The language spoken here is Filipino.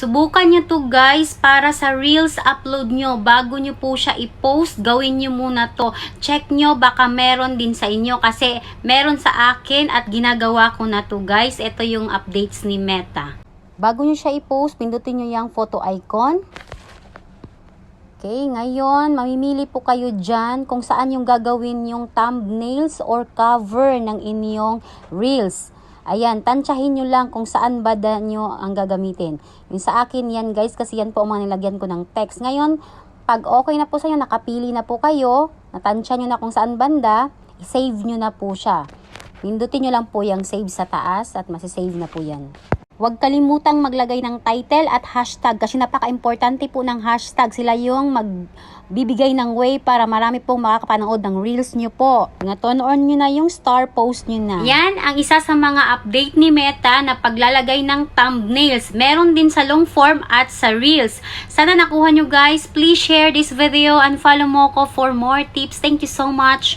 Subukan nyo to guys para sa Reels upload nyo. Bago nyo po siya i-post, gawin nyo muna to. Check nyo, baka meron din sa inyo. Kasi meron sa akin at ginagawa ko na to guys. Ito yung updates ni Meta. Bago nyo siya i-post, pindutin nyo yung photo icon. Okay, ngayon, mamimili po kayo dyan kung saan yung gagawin yung thumbnails or cover ng inyong Reels. Ayan, tansyahin nyo lang kung saan ba nyo ang gagamitin. Yung sa akin yan guys, kasi yan po ang mga nilagyan ko ng text. Ngayon, pag okay na po sa inyo, nakapili na po kayo, natansya nyo na kung saan banda, save nyo na po siya. Pindutin nyo lang po yung save sa taas at masisave na po yan. Huwag kalimutang maglagay ng title at hashtag kasi napaka-importante po ng hashtag. Sila yung magbibigay ng way para marami pong makakapanood ng reels nyo po. Ngaton on nyo na yung star post nyo na. Yan ang isa sa mga update ni Meta na paglalagay ng thumbnails. Meron din sa long form at sa reels. Sana nakuha nyo guys. Please share this video and follow mo ko for more tips. Thank you so much.